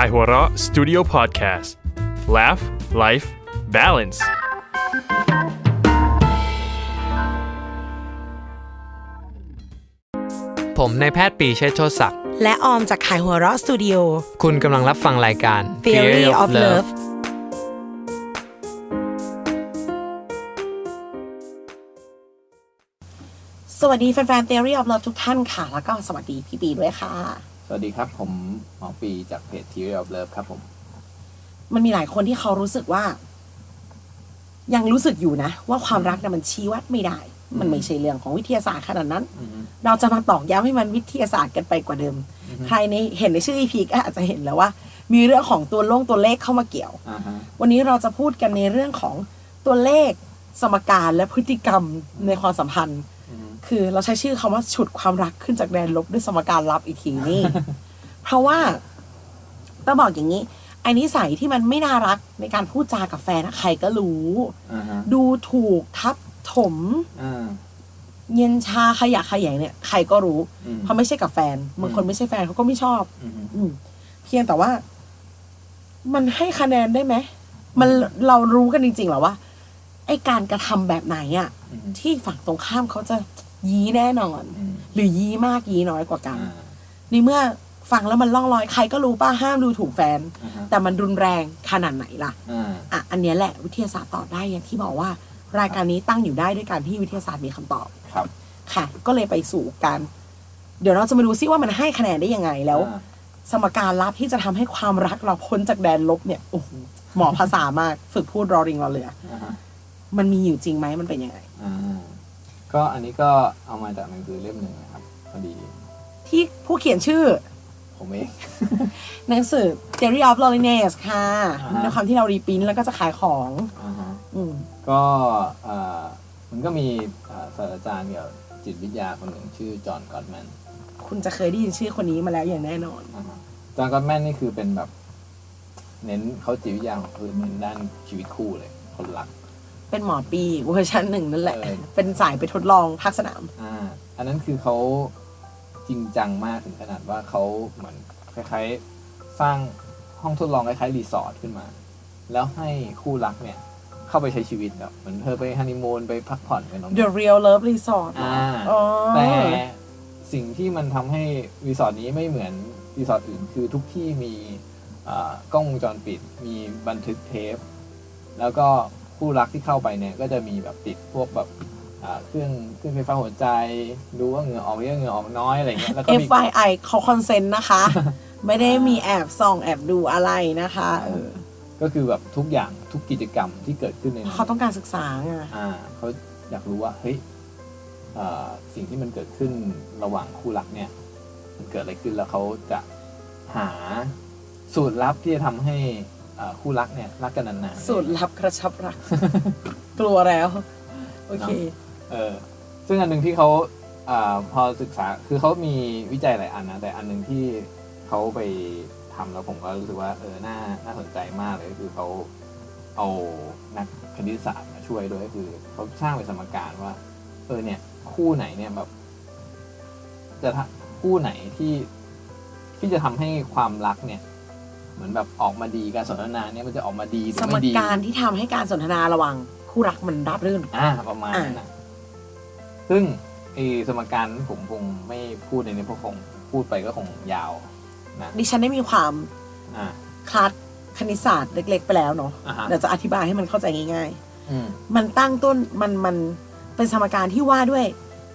Kaihura Studio Podcast Laugh Life Balance ผมนายแพทย์ปรีเชษฐ์โชติศักดิ์ และออมจากขายหัวเราะสตูดิโอ คุณกำลังรับฟังรายการ Theory of Love สวัสดีแฟนๆ Theory of Love ทุกท่านค่ะ แล้วก็สวัสดีพี่ปีด้วยค่ะ สวัสดีครับ ผมหมอปีจากเพจ Theory of Love ครับผม มันมีหลายคนที่เขารู้สึกว่า ยังรู้สึกอยู่นะ ว่าความรักเนี่ยมันชี้วัดไม่ได้ มันไม่ใช่เรื่องของวิทยาศาสตร์ขนาดนั้นอืมเราจะมาตอกย้ำให้มันวิทยาศาสตร์กันไปกว่าเดิม ใครในเห็นในชื่อ EP ก็อาจจะเห็นแล้วว่า มีเรื่องของตัวลงตัวเลขเข้ามาเกี่ยวอ่าฮะวันนี้เราจะพูดกันในเรื่องของตัวเลขสมการและพฤติกรรมในความสัมพันธ์อืม คือเราใช้ชื่อคำว่าฉุดความรักขึ้นจากแดนลบด้วยสมการลับอีกทีนี่ เพราะว่าต้องบอกอย่างนี้ไอ้นิสัยที่มันไม่น่ารักในการพูดจากับแฟนอะใครก็รู้ อ่าฮะดูถูกทับถม อ่าเย็นชาขยะขยงเนี่ยใครก็รู้ อืม เพราะไม่ใช่กับแฟนบางคนไม่ใช่แฟนเขาก็ไม่ชอบ อืมอืม เพียงแต่ว่า มันให้คะแนนได้ไหมมันเรารู้กันจริงๆเหรอว่าไอการกระทำแบบไหนอะอืมที่ฝั่งตรงข้ามเขาจะ ยี้แน่นอนอืมหรือยี้มากยี้น้อยกว่ากันอ่าในเมื่อฟังแล้วมันล่องลอยใครก็รู้ป้าห้ามดูถูกแฟนอ่าฮะแต่มันรุนแรงขนาดไหนล่ะอ่าอะอันเนี้ยแหละวิทยาศาสตร์ตอบได้อย่างที่บอกว่า รายการนี้ตั้งอยู่ได้ด้วยการที่วิทยาศาสตร์มีคำตอบครับ ค่ะ ก็เลยไปสู่การ เดี๋ยวเราจะมาดูซิว่ามันให้คะแนนได้ยังไงแล้วอ่าสมการลับที่จะทำให้ความรักเราพ้นจากแดนลบเนี่ยโอ้โหหมอภาษามากฝึกพูดรอริงรอเรืออ่าฮะมันมีอยู่จริงไหมมันเป็นยังไงอ่า ก็อันนี้ก็เอามาจากหนังสือเล่มหนึ่งนะครับพอดี ที่ผู้เขียนชื่อ ผมเอง หนังสือ Theory of Loneliness ค่ะอ่าฮะ ในความที่เรารีปรินท์แล้วก็จะขายของ อ่าฮะอืม ก็เอ่อมันก็มีเอ่อศาสตราจารย์เกี่ยวกับจิตวิทยาคนหนึ่งชื่อจอห์นกอตแมน คุณจะเคยได้ยินชื่อคนนี้มาแล้วอย่างแน่นอน อ่าฮะจอห์นกอตแมนนี่คือเป็นแบบ เน้นเขาจิตวิทยาของคือเน้นด้านชีวิตคู่เลย คนรัก เป็นหมอปีเวอร์ชันหนึ่งนั่นแหละ เออ เป็นสายไปทดลองภาคสนาม อ่า อันนั้นคือเขาจริงจังมากถึงขนาดว่าเขาเหมือนคล้ายๆ สร้างห้องทดลองคล้ายๆรีสอร์ทขึ้นมา แล้วให้คู่รักเนี่ย เข้าไปใช้ชีวิตแบบเหมือนเธอไปฮันนีมูนไปพักผ่อนกันตรงนี้ The Real Love Resort เหรออ่า อ๋อแต่สิ่งที่มันทำให้รีสอร์ทนี้ไม่เหมือนรีสอร์ทอื่นคือทุกที่มีอ่ากล้องวงจรปิด มีบันทึกเทป แล้วก็ คู่รักที่เข้าไปเนี่ยก็จะมีแบบติดพวกแบบอ่าเครื่องเครื่องไฟฟ้าหัวใจดูว่าเหงื่อออกเยอะเหงื่อออกน้อยอะไรเงี้ยแล้วก็มี FYI เขาคอนเซนต์นะคะ ไม่ได้มีแอบส่องแอบดูอะไรนะคะเออก็คือแบบทุกอย่างทุกกิจกรรมที่เกิดขึ้นในนั้นเขาต้องการศึกษาไงอ่าเขาอยากรู้ว่าเฮ้ยเอ่อสิ่งที่มันเกิดขึ้นระหว่างคู่รักเนี่ย มันเกิดอะไรขึ้นแล้วเขาจะหาสูตรลับที่จะทำให้เอ่อ คู่รักเนี่ยรักกันนานๆสูตรลับกระชับรัก กลัวแล้ว โอเคเออซึ่งอันหนึ่งที่เขาอาพอศึกษาคือเขามีวิจัยหลายอันนะ แต่อันหนึ่งที่เขาไปทำแล้วผมก็รู้สึกว่าเออน่าน่าสนใจมากเลยก็คือเขาเอานักคณิตศาสตร์มาช่วยด้วยก็คือเขาสร้างเป็นสมการว่า เออเนี่ย คู่ไหนเนี่ยแบบ จะทำคู่ไหนที่ที่จะทำให้ความรักเนี่ย เหมือนแบบออกมาดีการสนทนาเนี่ยมันจะออกมาดีหรืสอมไม่ดีการที่ทำให้การสนทนาระหว่างคู่รักมันราบรื่น อ่าประมาณนั้นนะซึ่งไอ้สมการนั้นผมคงไม่พูดในนี้เพราะคงพูดไปก็คงยาวนะดิฉันได้มีความอ่าคลาสคณิตศาสตร์เล็ก ๆ ไปแล้วเนาะอ่าฮะเดี๋ยวจะอธิบายให้มันเข้าใจง่าย อืมๆ มันตั้งต้นมันมันเป็นสมการที่ว่าด้วย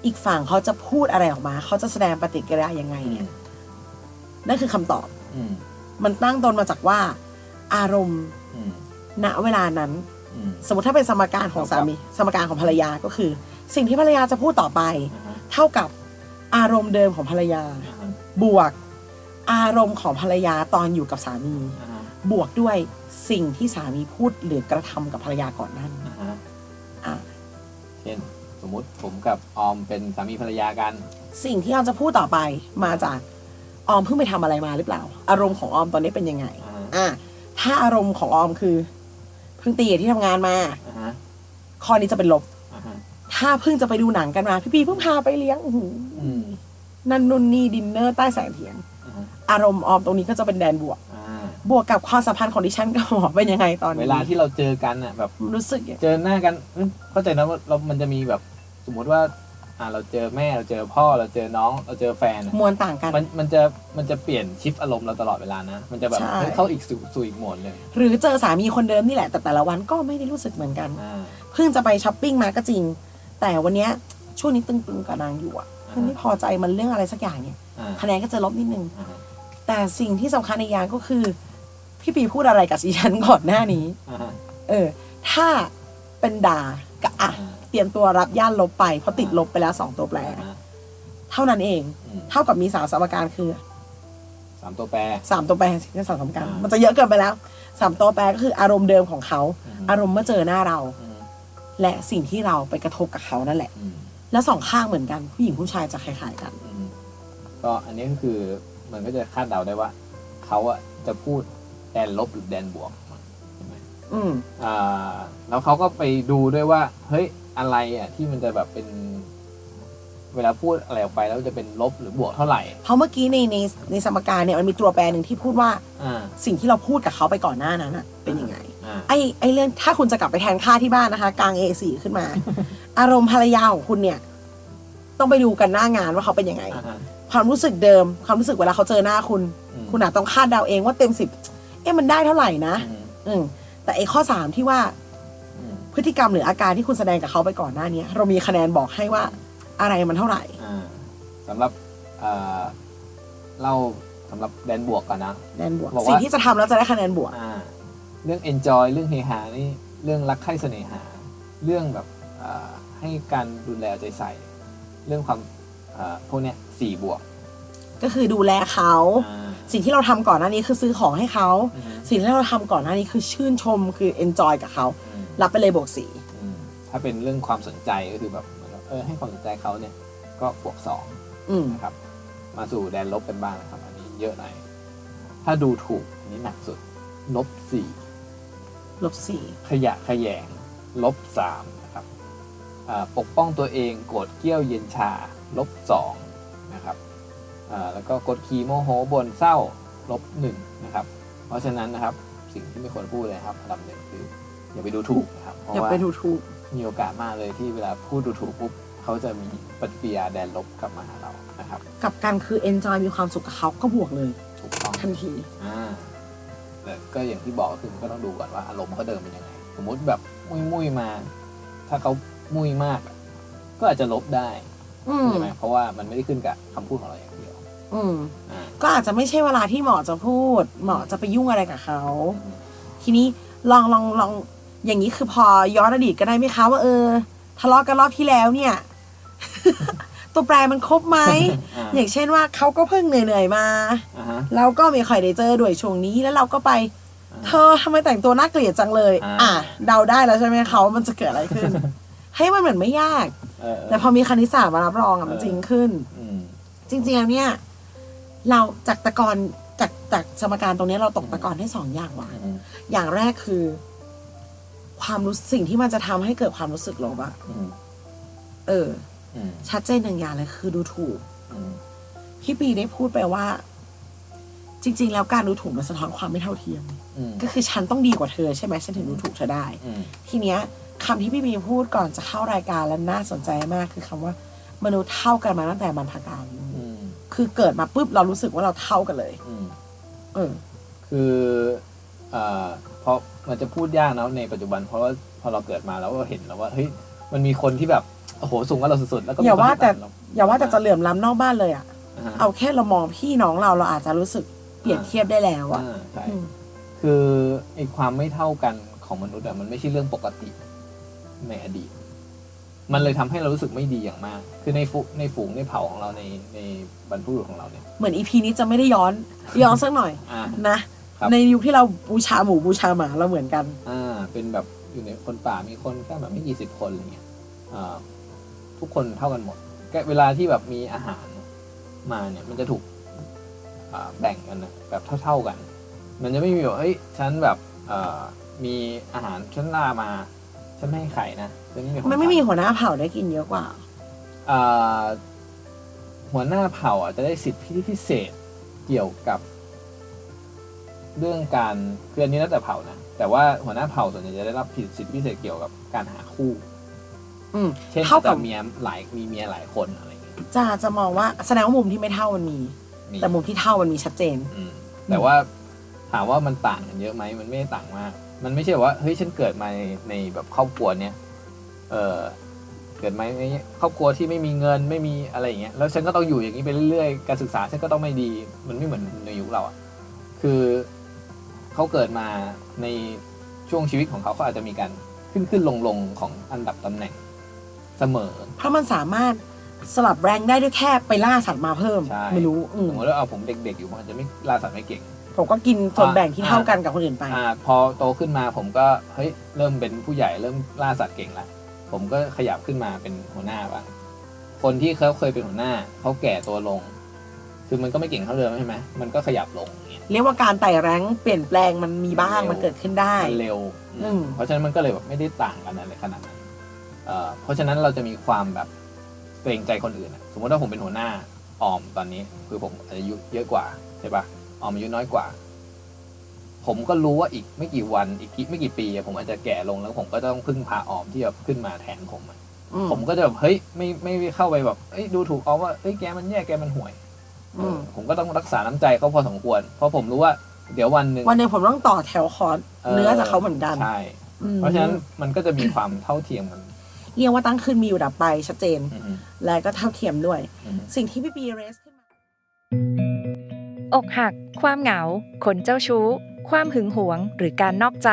อีกฝั่งเขาจะพูดอะไรออกมา เขาจะแสดงปฏิกิริยายังไงเนี่ยนั่นคือคำตอบ อืม มันตั้งต้นมาจากว่า อารมณ์อืมณเวลานั้น อืม สมมติถ้าเป็นสมการของสามีสมการของภรรยาก็คือ สิ่งที่ภรรยาจะพูดต่อไปอ่าฮะเท่ากับอารมณ์เดิมของภรรยาอ่าฮะบวกอารมณ์ของภรรยาตอนอยู่กับสามีอ่าฮะบวกด้วยสิ่งที่สามีพูดหรือกระทำกับภรรยาก่อนหนั้นอ่าฮะอะเช่น สมมุติผมกับออมเป็นสามีภรรยากัน สิ่งที่ออมจะพูดต่อไปมาจาก ออมเพิ่งไปทำอะไรมาหรือเปล่า อารมณ์ของออมตอนนี้เป็นยังไง อ่าฮะอะถ้าอารมณ์ของออมคือเพิ่งตีกับที่ทำงานมาอ่าฮะข้อนี้จะเป็นลบอ่าฮะถ้าเพิ่งจะไปดูหนังกันมา พี่ปีเพิ่งพาไปเลี้ยงอื้อหืออืมนั่นนุ่นนี่ดินเนอร์ใต้แสงเทียนอ่าฮะอารมณ์ออมตรงนี้ก็จะเป็นแดนบวกอ่าบวกกับความสัมพันธ์ของดิฉันกับหมอเป็นยังไงตอนนี้เวลาที่เราเจอกันอะแบบรู้สึกอย่างเจอหน้ากันอืมเข้าใจนะว่าเรามันจะมีแบบ สมมุติว่า อ่าเราเจอแม่เราเจอพ่อเราเจอน้องเราเจอแฟนอะมวลต่างกัน มันมันจะมันจะเปลี่ยนชิฟอารมณ์เราตลอดเวลานะ มันจะแบบใช่เฮ้ยเข้าอีกสู่สู่อีกโหมดเลยหรือเจอสามีคนเดิมนี่แหละแต่แต่ละวันก็ไม่ได้รู้สึกเหมือนกัน อ่า เพิ่งจะไปช้อปปิ้งมาก็จริง แต่วันเนี้ยช่วงนี้ตึงๆกับนางอยู่อะอ่ามั มันไม่พอใจมันเรื่องอะไรสักอย่างเนี่ยอ่าคะแนนก็จะลบนิดนึง อ่าแต่สิ่งที่สำคัญในกอย่างก็คือ พี่ปีพูดอะไรกับดิฉันก่อนหน้านี้ อ่าฮะเออ ถ้าเป็นด่ากับอะ อ่า เตรียมตัวรับย่านลบไป เพราะติดลบไปแล้วสองตัวแปรอ่าเท่านั้นเอง อืม เท่ากับมีสามสมการคือสามตัวแปร สามตัวแปรสิ่งที่สามสมการ อ่ามั มันจะเยอะเกินไปแล้วสามตัวแปรก็คืออารมณ์เดิมของเขาอืมอารมณ์เมื่อเจอหน้าเรา อืมและสิ่งที่เราไปกระทบกับเขานั่นแหละ อืมแล้วสองข้างเหมือนกันผู้หญิงผู้ชายจะคล้ายๆกัน อืมก็อันนี้ก็คือมันก็จะคาดเดาได้ว่า เขาอะจะพูดแดนลบหรือแดนบวกใช่ไหมอืม อ่าแล้วเขาก็ไปดูด้วยว่า เฮ้ยอะไรอะที่มันจะแบบเป็น เวลาพูดอะไรออกไปแล้วจะเป็นลบหรือบวกเท่าไหร่ เพราะเมื่อกี้ในในในสมการเนี่ยมันมีตัวแปรหนึ่งที่พูดว่าอ่า สิ่งที่เราพูดกับเขาไปก่อนหน้านั้นอะเป็นยังไง อ่า ไอ้ไอ้เรื่องถ้าคุณจะกลับไปแทนค่าที่บ้านนะคะ กลาง A4 ขึ้นมา อารมณ์ภรรยาของคุณเนี่ย ต้องไปดูกันหน้างานว่าเขาเป็นยังไง อ่าฮะความรู้สึกเดิม ความรู้สึกเวลาเขาเจอหน้าคุณ อืมคุณอาจต้องคาดเดาเองว่าเต็มสิบเอ๊ะมันได้เท่าไหร่นะ อืมอืมแต่ไอ้ข้อสามที่ว่าอืม พฤติกรรมหรืออาการที่คุณแสดงกับเขาไปก่อนหน้านี้เรามีคะแนนบอกให้ว่าอะไรมันเท่าไหร่ อ่าสำหรับอ่าเล่าสำหรับแดนบวกก่อนนะ แดนบวก บอกว่า สิ่งที่จะทำแล้วจะได้คะแนนบวก อ่าเรื่อง enjoy เรื่องเฮฮานี่เรื่องรักใคร่เสน่หา เรื่องแบบอ่าให้การดูแลใจใส่ เรื่องความอ่าพวกเนี้ยสี่บวกก็คือดูแลเขา อ่าสิ่งที่เราทำก่อนหน้านี้คือซื้อของให้เขา อืมสิ่งที่เราทำก่อนหน้านี้คือชื่นชมคือ enjoy กับเขา อืม รับไปเลยบวกสี่อืมถ้าเป็นเรื่องความสนใจก็คือแบบเหมือนกับเออให้ความสนใจเขาเนี่ยก็บวกสองอืมนะครับ มาสู่แดนลบกันบ้างนะครับ อันนี้เยอะหน่อยถ้าดูถูกอันนี้หนักสุดลบสี่ลบสี่ขยะขยงลบสามนะครับอ่าปกป้องตัวเองโกรธเกรี้ยวเย็นชาลบสองนะครับอ่าแล้วก็กดขี่โมโหบนเศร้าลบหนึ่งนะครับ เพราะฉะนั้นนะครับสิ่งที่ไม่ควรพูดเลยครับอันดับหนึ่งคือ อย่าไปดูถูกนะครับเพราะอย่าว่าไปดูถูก มีโอกาสมากเลยที่เวลาพูดดูถูกปุ๊บเขาจะมีปฏิกิริยาแดนลบกลับมาหาเรานะครับ กับการคือ enjoy มีความสุขกับเขาก็บวกเลย ถูกต้อง ทันที อ่าแต่ก็อย่างที่บอกก็คือมันก็ต้องดูก่อนว่าอารมณ์เขาเดิมเป็นยังไง สมมุติแบบมุยมุยๆมา ถ้าเขามุยมากอะก็อาจจะลบได้อืมใช่ไหมเพราะว่ามันไม่ได้ขึ้นกับคำพูดของเราอย่างเดียวอืม อ่าก็อาจจะไม่ใช่เวลาที่หมอจะพูดหมอจะไปยุ่งอะไรกับเขา ทีนี้ลองลองลอง อย่างนี้คือพอย้อนอดีตก็ได้ไหมคะว่าเออ ทะเลาะกันรอบที่แล้วเนี่ย ตัวแปรมันครบไหมอ่าอย่างเช่นว่าเขาก็เพิ่งเหนื่อยๆมาอ่าฮะเราก็ไม่ค่อยได้เจอด้วยช่วงนี้แล้วเราก็ไป เธอทำไมแต่งตัวน่าเกลียดจังเลย อ่าอะเดาได้แล้วใช่ไหมเขาว่ามันจะเกิดอะไรขึ้น ให้มันเหมือนไม่ยากเออแต่พอมีคณิตศาสตร์มารับรองอะมันจริงขึ้นอืมจริงๆแล้วเนี่ย เราจากตะกอนจากจากสมการตรงนี้เราตกตะกอนได้สองอย่างว่ะอืมอย่างแรกคือ ความรู้สิ่งที่มันจะทำให้เกิดความรู้สึกลบอะอืมเออ อืมชัดเจนหนึ่งอย่างเลยคือดูถูก อืมพี่ปีได้พูดไปว่า จริง ๆ แล้วการดูถูกมันสะท้อนความไม่เท่าเทียม อืมก็คือฉันต้องดีกว่าเธอใช่ไหมฉันถึงดูถูกเธอได้ อืมทีเนี้ยคำที่พี่บีพูดก่อนจะเข้ารายการแล้วน่าสนใจมากคือคำว่ามนุษย์เท่ากันมาตั้งแต่บรรพกาลอืมคือเกิดมาปุ๊บเรารู้สึกว่าเราเท่ากันเลย อืม เออ คือเอ่อ เพราะมันจะพูดยากนะในปัจจุบันเพราะว่าพอเราเกิดมาแล้วก็เห็นแล้วว่าเฮ้ยมันมีคนที่แบบโอ้โหสูงกว่าเราสุดๆแล้วก็มีอย่าว่าคนที่แต่ำเรอย่าว่าแต่จะเหลื่อมล้ำนอกบ้านเลยอะอ่าฮะ เอาแค่เรามองพี่น้องเราเราอาจจะรู้สึกเปรียบเทียบได้แล้วอะอ่าใช่อืม คือไอ้ความไม่เท่ากันของมนุษย์อะมันไม่ใช่เรื่องปกติในอดีต มันเลยทำให้เรารู้สึกไม่ดีอย่างมาก คือในฝูในฝูงในเผ่าของเราในในบรรพบุรุษของเราเนี่ย เหมือนอีพีนี้จะไม่ได้ย้อนย้อนสักหน่อย อ่า นะ ครับ ในยุคที่เราบูชาหมูบูชาหมาเราเหมือนกัน อ่า เป็นแบบอยู่ในคนป่ามีคนแค่แบบไม่กี่สิบคนอะไรเงี้ยอ่าทุกคนเท่ากันหมดแค่เวลาที่แบบมีอาหารมาเนี่ย มันจะถูกอ่าแบ่งกันนะแบบเท่า ๆกัน มันจะไม่มีแบบเอ้ยฉันแบบอ่ามีอาหารฉันล่ามาฉันไม่ให้ใครนะฉันไม่มีของมันไม่มีฉันหัวหน้าเผ่าได้กินเยอะกว่า อ่าหัวหน้าเผ่าอะจะได้สิทธิพิเศษเกี่ยวกับ เรื่องการคืออันนี้แล้วแต่เผ่านะแต่ว่าหัวหน้าเผ่าส่วนใหญ่จะได้รับผิดสิทธิพิเศษเกี่ยวกับการหาคู่ อืมเช่นเท่ากับจะเมียหลายมีเมียหลายคนอะไรอย่างเงี้ยจะจะมองว่าแสดงว่ามุมที่ไม่เท่ามันมี มีแต่มุมที่เท่ามันมีชัดเจน อืมแต่ว่าถามว่ามันต่างกันเยอะไหมมันไม่ได้ต่างมาก มันไม่ใช่ว่าเฮ้ยฉันเกิดมาในในแบบครอบครัวเนี้ยเออเกิดมาในครอบครัวที่ไม่มีเงินไม่มีอะไรอย่างเงี้ยแล้วฉันก็ต้องอยู่อย่างนี้ไปเรื่อยๆการศึกษาฉันก็ต้องไม่ดี มันไม่เหมือนในยุคเราอะคือ เขาเกิดมาในช่วงชีวิตของเขาเขาอาจจะมีการขึ้นขึ้นลงลงๆของอันดับตำแหน่งเสมอ เพราะมันสามารถสลับแรงได้ด้วยแค่ไปล่าสัตว์มาเพิ่ม ใช่ ไม่รู้อืสมมมติว่าเอาผมเด็ก ๆ อยู่ผมอาจจะไม่ล่าสัตว์ไม่เก่ง ผมก็กินส่วนแบ่งที่เท่ากันกับคนอื่นไป อ่าพอโตขึ้นมาผมก็เฮ้ยเริ่มเป็นผู้ใหญ่เริ่มล่าสัตว์เก่งละผมก็ขยับขึ้นมาเป็นหัวหน้าบ้างคนที่เขาเคยเป็นหัวหน้าเขาแก่ตัวลง คือมันก็ไม่เก่งเท่าเดิมใช่ไหมมันก็ขยับลงอย่างเงี้ยเรียกว่าการไต่แรงเปลี่ยนแปลงมันมีบ้างเร็วมันเกิดขึ้นได้ มันเร็วอืมเพราะฉะนั้นมันก็เลยแบบไม่ได้ต่างกันอะไรขนาดนั้นเอ่อเพราะฉะนั้นเราจะมีความแบบเกรงใจคนอื่นอะสมมติว่าผมเป็นหัวหน้าออมตอนนี้ คือผมอายุเยอะกว่าใช่ปะออมอายุน้อยกว่า ผมก็รู้ว่าอีกไม่กี่วันอีกกี่ไม่กี่ปีอะผมอาจจะแก่ลงแล้ว ผมก็ต้องพึ่งพาออมที่แบบขึ้นมาแทนผมอะอืมผมก็จะแบบเฮ้ยไม่ไม่เข้าไปแบบเอ้ยดูถูกออมว่าเอ้ยแกมันแย่แกมันห่วย อืม ผมก็ต้องรักษาน้ำใจเขาพอสมควร เพราะผมรู้ว่าเดี๋ยววันหนึ่งวันหนึ่งผมต้องต่อแถวคอร์สเนื้อจากเขาเหมือนกันใช่ อืมเพราะฉะนั้นมันก็จะมีความเท่าเทียมกันเรียกว่าตั้งขึ้นมีอยู่ดับไปชัดเจน อืมและก็เท่าเทียมด้วย อืมสิ่งที่พี่ปีเรสขึ้นมาอกหัก ความเหงา คนเจ้าชู้ ความหึงหวง หรือการนอกใจ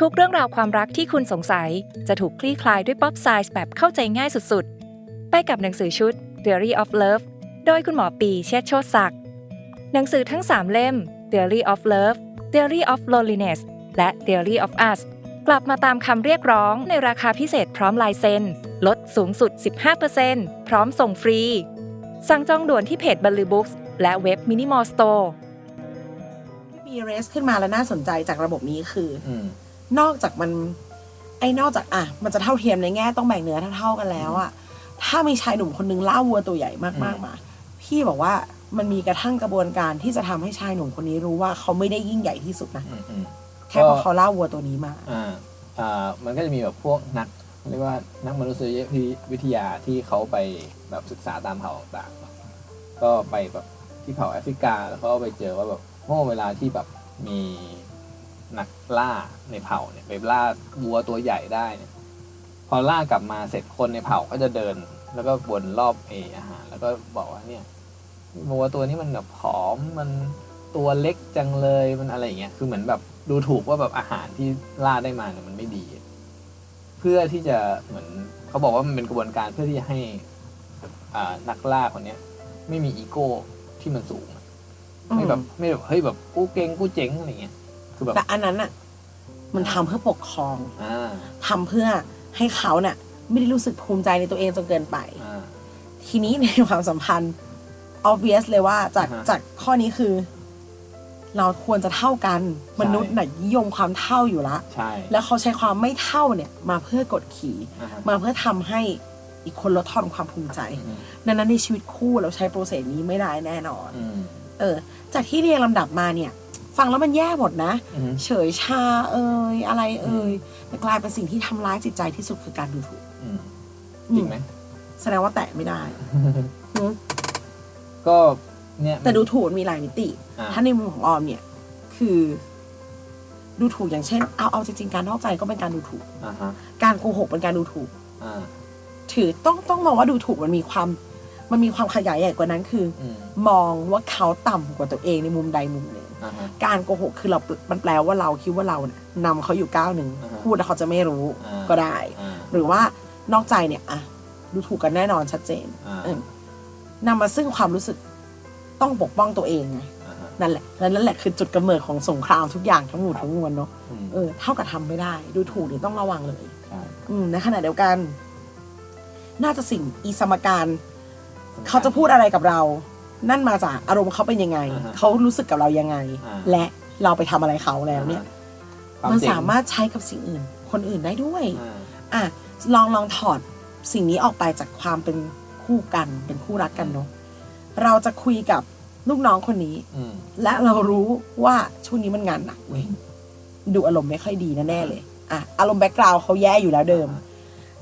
ทุกเรื่องราวความรักที่คุณสงสัย จะถูกคลี่คลายด้วยป๊อปไซส์แบบเข้าใจง่ายสุดๆ ไปกับหนังสือชุด Theory of Love โดยคุณหมอปีเชษฐ์โชติศักดิ์ หนังสือทั้ง 3 เล่ม Theory of Love Theory of Loneliness และ Theory of Us กลับมาตามคำเรียกร้องในราคาพิเศษพร้อมลายเซ็น ลดสูงสุด 15%พร้อมส่งฟรี สั่งจองด่วนที่เพจบัลลือบุ๊กและเว็บมินิมอลสโตร์พี่ปีเรสขึ้นมาแล้วน่าสนใจจากระบบนี้คืออืมนอกจากมันไอ้นอกจากอะ มันจะเท่าเทียมในแง่ต้องแบ่งเนื้อเท่าๆกันแล้วอะถ้ามีชายหนุ่มคนนึงล่าวัวตัวใหญ่มากอืมๆมา พี่บอกว่ามันมีกระทั่งกระบวนการที่จะทำให้ชายหนุ่มคนนี้รู้ว่าเขาไม่ได้ยิ่งใหญ่ที่สุดนะอืมอืมแค่เพราะเขาล่าวัวตัวนี้มาอ่าอ่ามันก็จะมีแบบพวกนักเรียกว่านักมนุษยวิทยาที่เขาไปแบบศึกษาตามเผ่าต่างๆเนอะก็ไปแบบที่เผ่าแอฟริกาแล้วเขาก็ไปเจอว่าแบบเมื่อเวลาที่แบบมีนักล่าในเผ่าเนี่ยไปล่าวัวตัวใหญ่ได้เนี่ยพอล่ากลับมาเสร็จคนในเผ่าก็จะเดิน แล้วก็วนรอบเออาหารแล้วก็บอกว่าเนี่ย วัวตัวนี้มันแบบผอมมันตัวเล็กจังเลยมันอะไรอย่างเงี้ยคือเหมือนแบบดูถูกว่าแบบอาหารที่ล่าได้มาเนี่ยมันไม่ดี เพื่อที่จะเหมือนเขาบอกว่ามันเป็นกระบวนการเพื่อที่จะให้อ่านักล่าคนเนี้ย ไม่มีอีโก้ที่มันสูงอะไม่แบบไม่แบบเฮ้ยแบบกูเก่งกูเจ๋งอะไรเงี้ยคือแบบแต่อันนั้นอะมันทำเพื่อปกครองอ่าทำเพื่อให้เขาเนี่ยไม่ได้รู้สึกภูมิใจในตัวเองจนเกินไปอ่าทีนี้ในความสัมพันธ์ obvious เลยว่าจากอ่าฮะ จากข้อนี้คือ เราควรจะเท่ากันมนุษย์น่ะนิยมความเท่าอยู่ละ ใช่แล้วเขาใช้ความไม่เท่าเนี่ยมาเพื่อกดขี่ อ่าฮะมาเพื่อทำให้อีกคนลดทอนความภูมิใจอืมดังนั้นในชีวิตคู่เราใช้โปรเซสนี้ไม่ได้แน่นอน อืมเออ จากที่เรียงลำดับมาเนี่ย ฟังแล้วมันแย่หมดนะ อืม เฉยชาเอ่ยอะไรเอ่ยแต่กลายเป็นสิ่งที่ทำร้ายจิตใจที่สุดคือการดูถูกอืมจริงไหม แสดงว่าแตะไม่ได้ อืม ก็เนี่ยแต่ดูถูกมีหลายมิติ อ่า ถ้าในมุมของออมเนี่ย คือ ดูถูกอย่างเช่น เอาเอาจริงๆการนอกใจก็เป็นการดูถูก อ่าฮะการโกหกเป็นการดูถูก อ่าถือต้องต้องมองว่าดูถูกมันมีความ มันมีความขยายใหญ่กว่านั้นคือ อืมมองว่าเขาต่ำกว่าตัวเองในมุมใดมุมหนึ่ง อ่าฮะ การโกหกคือเรา มันแปลว่าเราคิดว่าเราเนี่ยนำเขาอยู่ก้าวหนึ่ง อ่าฮะพูดแล้วเขาจะไม่รู้อ่า ก็ได้ อ่าหรือว่านอกใจเนี่ยอะดูถูกกันแน่นอนชัดเจนอ่าเออ นำมาซึ่งความรู้สึกต้องปกป้องตัวเองไงอ่าฮะนั่นแหละและนั่นแหละคือจุดกำเนิดของสงครามทุกอย่างทั้งหมดครับทั้งมวลเนาะอืมเออเท่ากับทำไม่ได้ ดูถูกนี่ต้องระวังเลยใช่อืมในขณะเดียวกัน น่าจะสิ่งอีสมการ เขาจะพูดอะไรกับเรา นั่นมาจากอารมณ์เขาเป็นยังไงอ่าฮะเขารู้สึกกับเรายังไงอ่าและเราไปทำอะไรเขาแล้วเนี่ยควมันเจ๋งสามารถใช้กับสิ่งอื่น คนอื่นได้ด้วย อ่าอะลองลองถอดสิ่งนี้ออกไปจากความเป็น คู่กันเป็นคู่รักกันเนาะเราจะคุยกับลูกน้องคนนี้ อืมและเรารู้ว่าช่วงนี้มันงานหนักเว้ยดูอารมณ์ไม่ค่อยดีแน่ๆเลยอะอารมณ์แบ็กกราวเขาแย่อยู่แล้วเดิม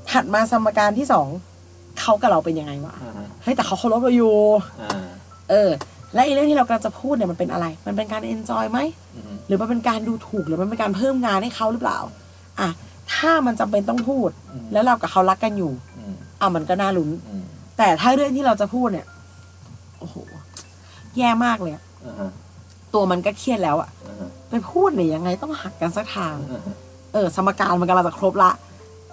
ถัดมาสมการที่สองเขากับเราเป็นยังไงวะอ่าฮะเฮ้ยแต่เขาเคารพเราอยู่ อ่าเออ และไอ้เรื่องที่เรากำลังจะพูดเนี่ยมันเป็นอะไร มันเป็นการเอนจอยไหม อืมหรือมันเป็นการดูถูกหรือมันเป็นการเพิ่มงานให้เขาหรือเปล่า อะ ถ้ามันจำเป็นต้องพูด อืมแล้วเรากับเขารักกันอยู่ อืมอะมันก็น่าลุ้น อืม แต่ถ้าเรื่องที่เราจะพูดเนี่ย โอ้โห แย่มากเลยอะอ่าฮะตัวมันก็เครียดแล้วอะอ่าฮะไปพูดเนี่ยยังไงต้องหักกันสักทาง อ่าฮะเออ สมการมันกำลังจะครบละ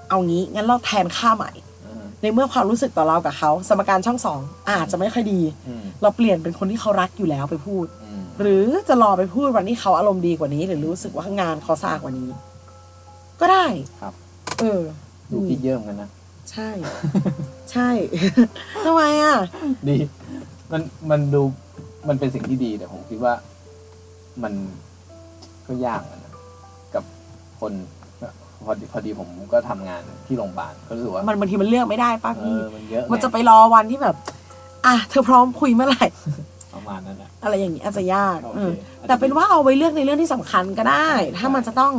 เอางี้ งั้นเราแทนค่าใหม่ อ่าฮะในเมื่อความรู้สึกต่อเรากับเขา สมการช่องสองอาจจะไม่ค่อยดี อืมเราเปลี่ยนเป็นคนที่เขารักอยู่แล้วไปพูด อืมหรือจะรอไปพูดวันที่เขาอารมณ์ดีกว่านี้ หรือรู้สึกว่างานเขาซากกว่านี้ ก็ได้ครับ เออ ดูคิดเยอะเหมือนกันนะ ใช่ ใช่ ทำไมอะ ดีมันมันดูมันเป็นสิ่งที่ดีแต่ผมคิดว่ามันก็ยากเหมือนกันนะกับคนพอดีพอดีผมก็ทำงานที่โรงพยาบาลก็รู้สึกว่ามันบางทีมันเลือกไม่ได้ป้าเอพี่ อมันเยอะไงมันจะไปรอวันที่แบบ อะเธอพร้อมคุยเมื่อไหร่ ประมาณนั้นแหละอะไรอย่างนี้อาจจะยากโอเอเคอแต่เป็นว่าเอาไว้เลือกในเรื่องที่สำคัญก็ได้ใช่ถ้ามันจะต้อง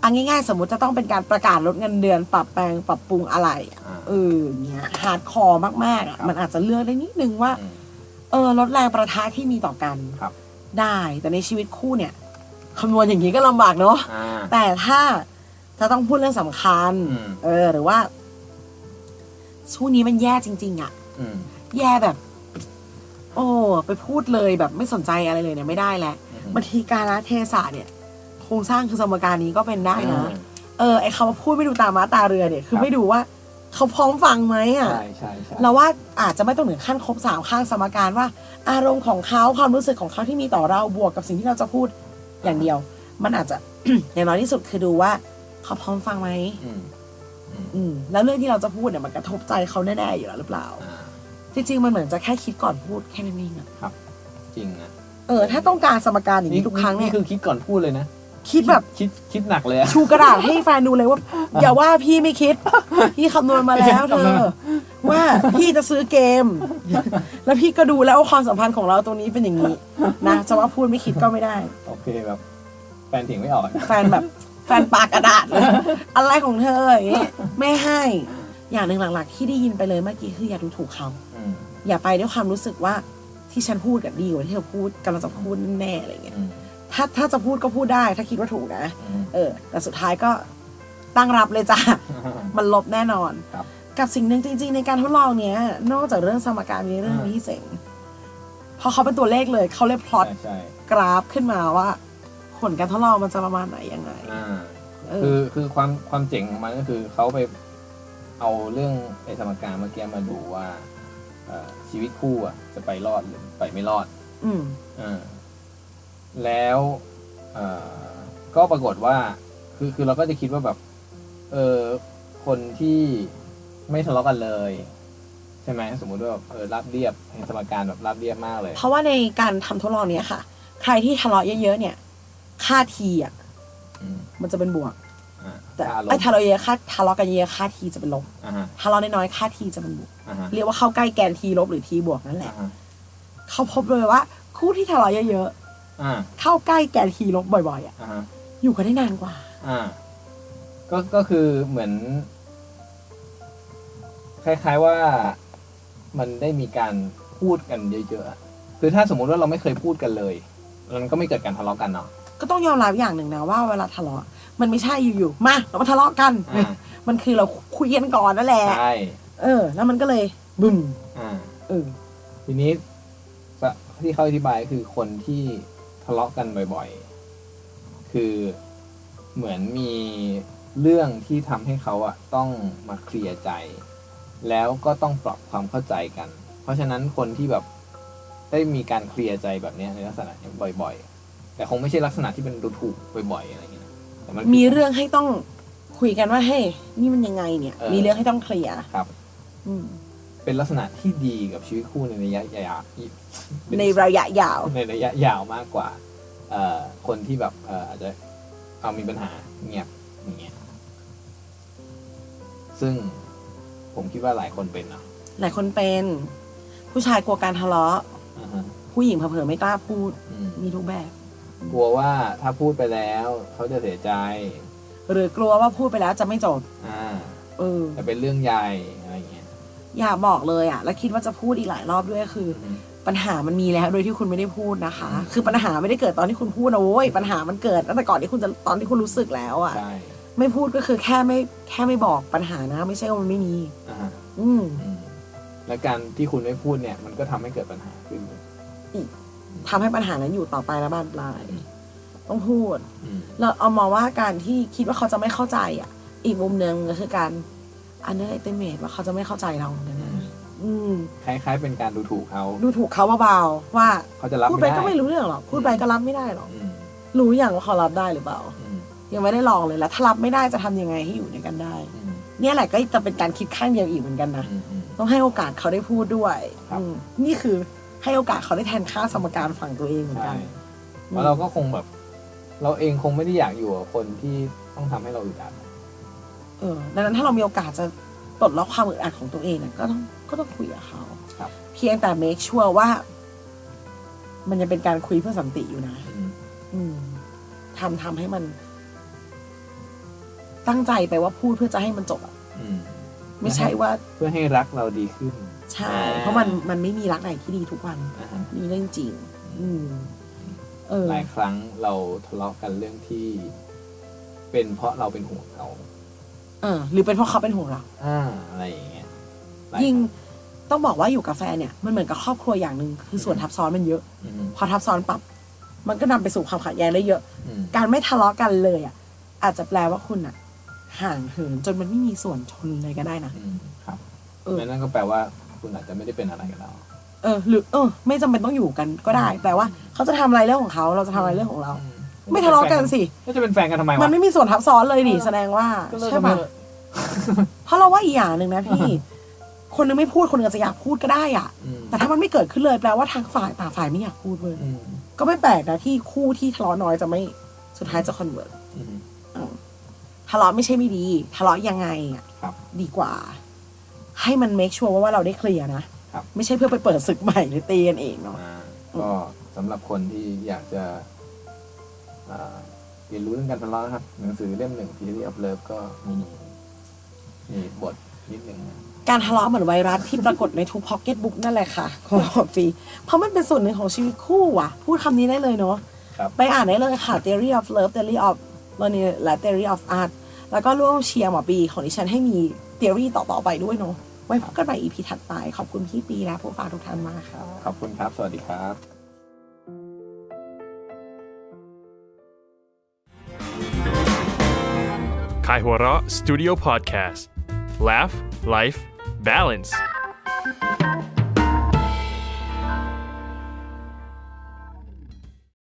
เอันง่าย ๆ สมมุติจะต้องเป็นการประกาศลดเงินเดือน ปรับแปลงปรับปรุงอะไรอะอ่า เอออย่างเงี้ยฮาร์ดคอร์มากๆอะครับมันอาจจะเลือกได้นิดนึงว่า อืมเออลดแรงประทะที่มีต่อกันครับ ได้แต่ในชีวิตคู่เนี่ยคำนวณอย่างนี้ก็ลำบากเนาะอ่า แต่ถ้าจะต้องพูดเรื่องสำคัญ อืม เออ หรือว่าช่วงนี้มันแย่จริง ๆ อะ อืม แย่แบบ โอ้ไปพูดเลยแบบไม่สนใจอะไรเลยเนี่ยไม่ได้แล้วอืม บางทีการละเทศะเนี่ย โครงสร้างคือสมการนี้ก็เป็นได้นะ อืม เออไอคำว่าพูดไม่ดูตาม้าตาเรือเนี่ยคือครับ ไม่ดูว่า เขาพร้อมฟังไหมอะ ใช่ใช่ใช่เราว่าอาจจะไม่ต้องถึงขั้นครบสามข้างสมการว่า อารมณ์ของเขาความรู้สึกของเขาที่มีต่อเราบวกกับสิ่งที่เราจะพูดอย่างเดียว มันอาจจะ อย่างน้อยที่สุดคือดูว่า เขาพร้อมฟังไหมอืมอืมแล้วเรื่องที่เราจะพูดเนี่ยมันกระทบใจเขาแน่ๆอยู่แล้วหรือเปล่า อ่าจริงๆมันเหมือนจะแค่คิดก่อนพูดแค่นั้นเองอะจริงนะเออถ้าต้องการสมการอย่างนี้ทุกครั้งเนี่ยนี่คือคิดก่อนพูดเลยนะ คิดแบบคิดคิดหนักเลยอะชูกระดาษให้แฟนดูเลยว่า อย่าว่าพี่ไม่คิด พี่คำนวณมาแล้วเธคำนวณอว่าพี่จะซื้อเกม แล้วพี่ก็ดูแล้วว่าความสัมพันธ์ของเราตรงนี้เป็นอย่างนี้นะจะว่าพูดไม่คิดก็ไม่ได้ โอเคแบบ แฟนเถียงไม่ออกอะแฟนแบบแฟนปากกระดาษเลยอะไรของเธออย่างนี้ไม่ให้อย่างหนึ่งหลักๆ ที่ได้ยินไปเลยเมื่อกี้คืออย่าดูถูกเขาอืมอย่าไปด้วยความรู้สึกว่าที่ฉันพูดกับดีกว่าที่เธอพูดกำลังจะพูดแน่ๆอะไรเงี้ยอืม ถ้าถ้าจะพูดก็พูดได้ ถ้าคิดว่าถูกนะอืมเออ แต่สุดท้ายก็ตั้งรับเลยจ้ะ มันลบแน่นอน ครับ กับสิ่งหนึ่งจริง ๆ ในการทดลองเนี้ย นอกจากเรื่องสมการมีเรื่องอ่าที่เจ๋งพอเขาเป็นตัวเลขเลย เขาเลยพลอตใช่ใช่กราฟขึ้นมาว่า ผลการทดลองมันจะประมาณไหนยังไง อ่า เอคืออ คือความความเจ๋งของมันก็คือเขาไปเอาเรื่องไอ้สมการเมื่อกี้มาดูว่าเอ่อชีวิตคู่อะจะไปรอดหรือไปไม่รอดอืมอ่า แล้วเอ่อก็ปรากฏว่าคือคือเราก็จะคิดว่าแบบเออคนที่ไม่ทะเลาะกันเลยใช่ไหมสมมุติว่าแบบเออรับเรียบเห็นสมการแบบรับเรียบมากเลย เพราะว่าในการทำทดลองเนี้ยค่ะ ใครที่ทะเลาะเยอะๆเนี่ย ค่าทีอะอืมมันจะเป็นบวกอ่าแต่ค่าลบไอ้ทะเลาะเยอะค่าทะเลาะกันเยอะค่าทีจะเป็นลบอ่าฮะทะเลาะน้อยๆค่าทีจะเป็นบวกอ่าฮะเรียกว่าเข้าใกล้แกนทีลบหรือทีบวกนั่นแหอ่าละฮะเขาพบเลยว่า คู่ที่ทะเลาะเยอะ อ่าๆเข้าใกล้แกนทีลบบ่อยๆอะอ่าฮะอยู่กันได้นานกว่า อ่า ก็ก็คือเหมือน คล้ายๆว่ามันได้มีการพูดกันเยอะๆอะคือถ้าสมมุติว่าเราไม่เคยพูดกันเลยมันก็ไม่เกิดการทะเลาะกันเนาะก็ต้องยอมรับอย่างหนึ่งนะว่าเวลาทะเลาะ มันไม่ใช่อยู่ๆมาเรามาทะเลาะกัน อ่ามันคือเราคุยกันก่อนนั่นแหละใช่เออ แล้วมันก็เลยบึ้มอ่า เออทีนี้สะที่เขาอธิบายคือคนที่ทะเลาะกันบ่อยๆ คือเหมือนมีเรื่องที่ทำให้เขาอะต้องมาเคลียร์ใจ แล้วก็ต้องปรับความเข้าใจกัน เพราะฉะนั้นคนที่แบบได้มีการเคลียร์ใจแบบเนี้ยในลักษณะเนี้ยบ่อย ๆ แต่คงไม่ใช่ลักษณะที่เป็นดูถูกบ่อยๆอะไรอย่างเงี้ยนะแต่นมีเรื่องให้ต้องคุยกันว่าเฮ้ยนี่มันยังไงเนี่ยเออมีเรื่องให้ต้องเคลียร์ครับ อืม เป็นลักษณะที่ดีกับชีวิตคู่ในระยะยาวในระยะยาว ในระยะยาวมากกว่าเอ่อคนที่แบบเอ่ออาจจะเอามีปัญหาเงียบอย่างเงี้ยซึ่งผมคิดว่าหลายคนเป็นเนาะหลายคนเป็น ผู้ชายกลัวการทะเลาะอ่าฮะผผู้หญิงเผลอๆไม่กล้าพูดอืมมีทุกแบบ กลัวว่าถ้าพูดไปแล้วเขาจะเสียใจหรือกลัวว่าพูดไปแล้วจะไม่จบอ่า เออ จะเป็นเรื่องใหญ่อะไรเงี้ย อย่าบอกเลยอะ แล้วคิดว่าจะพูดอีกหลายรอบด้วยคืออืมปัญหามันมีแล้วโดยที่คุณไม่ได้พูดนะคะ คือปัญหาไม่ได้เกิดตอนที่คุณพูดนะโว้ยปัญหามันเกิดตั้งแต่ก่อนที่คุณจะตอนที่คุณรู้สึกแล้วอะ ใช่ไม่พูดก็คือแค่ไม่แค่ไม่บอกปัญหานะ ไม่ใช่ว่ามันไม่มี อ่าฮะอืม อืมและการที่คุณไม่พูดเนี่ย มันก็ทำให้เกิดปัญหาขึ้น ทำให้ปัญหานั้นอยู่ต่อไปและบานปลาย ต้องพูด อืมเราเอามองว่าการที่คิดว่าเขาจะไม่เข้าใจอะ อีกมุมหนึ่งก็คือการ อันเดอร์เอเมว่าเขาจะไม่เข้าใจเราเหมือนกันนะอืม คล้ายๆเป็นการดูถูกเขาดูถูกเขาเบาๆว่า เขาจะรับพูดไม่ไปได้ก็ไม่รู้เรื่องหรอก พูดไปก็รับไม่ได้หรอก อืมรู้อย่างว่าเขารับได้หรือเปล่า อืมยังไม่ได้ลองเลยแล้วถ้ารับไม่ได้จะทำยังไงให้อยู่ด้วยกันได้ อืมเนี่ยแหละก็จะเป็นการคิดข้างเดียวอีกเหมือนกันนะ อืมอืม ต้องให้โอกาสเขาได้พูดด้วยครับ อืมนี่คือให้โอกาสเขาได้แทนค่าสมการฝั่งตัวเองเหมือนใช่กันเพราะเราก็คงแบบ เราเองคงไม่ได้อยากอยู่กับคนที่ต้องทำให้เราอึดอัด เออดังนั้นถ้าเรามีโอกาสจะปลดล็อกความอึดอัดของตัวเองเนี่ยก็ต้องก็ต้องคุยกับเขาครับ เพียงแต่ make sure ว่า มันยังเป็นการคุยเพื่อสันติอยู่นะ อืมอืมทำทำให้มัน ตั้งใจไปว่าพูดเพื่อจะให้มันจบอะอืมไม่ใช่ว่า เพื่อให้รักเราดีขึ้น ใช่เพราะมันมันไม่มีรักไหนที่ดีทุกวันอ่าฮะนี่เรื่องจริง อืม เออ หลายครั้งเราทะเลาะกันเรื่องที่ เป็นเพราะเราเป็นห่วงเขา เออหรือเป็นเพราะเขาเป็นห่วงเราอ่าอะไรอย่างเงี้ยหลายิ่งครั้ต้องบอกว่าอยู่กับแฟนเนี่ยมันเหมือนกับครอบครัวอย่างหนึ่งคือส่วนทับซ้อนมันเยอะ อืมพอทับซ้อนปรับมันก็นำไปสู่ความขัดแย้งได้เยอะ อืมการไม่ทะเลาะกันเลยอะ อาจจะแปลว่าคุณอะ ห่างเหินจนมันไม่มีส่วนชนเลยก็ได้นะ อืมครับเออ นั่นก็แปลว่าคุณอาจจะไม่ได้เป็นอะไรกับเราเออ หรือเออ ไม่จำเป็นต้องอยู่กันก็ได้แต่ว่าเขาจะทำอะไรเรื่องของเขา เราจะทำอะไรเรื่องของเรา ไม่ทะเลาะกันสิก็จะเป็นแฟนกันทำไมวะมันไม่มีส่วนทับซ้อนเลยดิเออแสดงว่าก็เลิกใช่กันปะเถอะเพราะเราว่าอีกอย่างหนึ่งนะพี่ คนนึงไม่พูดคนนึงอาจจะอยากพูดก็ได้อะ อืมแต่ถ้ามันไม่เกิดขึ้นเลยแปลว่าทางฝ่ายต่างฝ่ายไม่อยากพูดเลยอืมก็ไม่แปลกนะที่คู่ที่ทะเลาะน้อยจะไม่สุดท้ายจะคอนเวิร์ตอืม ทะเลาะไม่ใช่ไม่ดี ทะเลาะยังไงอะครับดีกว่า ให้มันเมคชัวร์ว่าเราได้เคลียร์นะครับ ไม่ใช่เพื่อไปเปิดศึกใหม่หรือตีกันเองเนาะ อ่าก็สำหรับคนที่อยากจะอ่า เรียนรู้เรื่องการทะเลาะนะครับ หนังสือเล่มหนึ่ง Theory of Love ก็มีมีบทนิดหนึ่งนะการทะเลาะเหมือนไวรัสที่ปรากฏในทุกพ็อกเก็ตบุ๊กนั่นแหละค่ะของปีเพราะมันเป็นส่วนหนึ่งของชีวิตคู่ว่ะ พูดคำนี้ได้เลยเนาะครับไปอ่านได้เลยค่ะ Theory of Love Theory of Learning และ Theory of Art แล้วก็ร่วมเชียร์หมอปีของดิฉันให้มี Theory ต่อ ๆ ไปด้วยเนาะไว้พบกันใหม่ EP ถัดไป ขอบคุณพี่ปีและผู้ฟังทุกท่านมากค่ะขอบคุณครับ สวัสดีครับ Kai Huara Studio Podcast. Laugh, Life, Balance.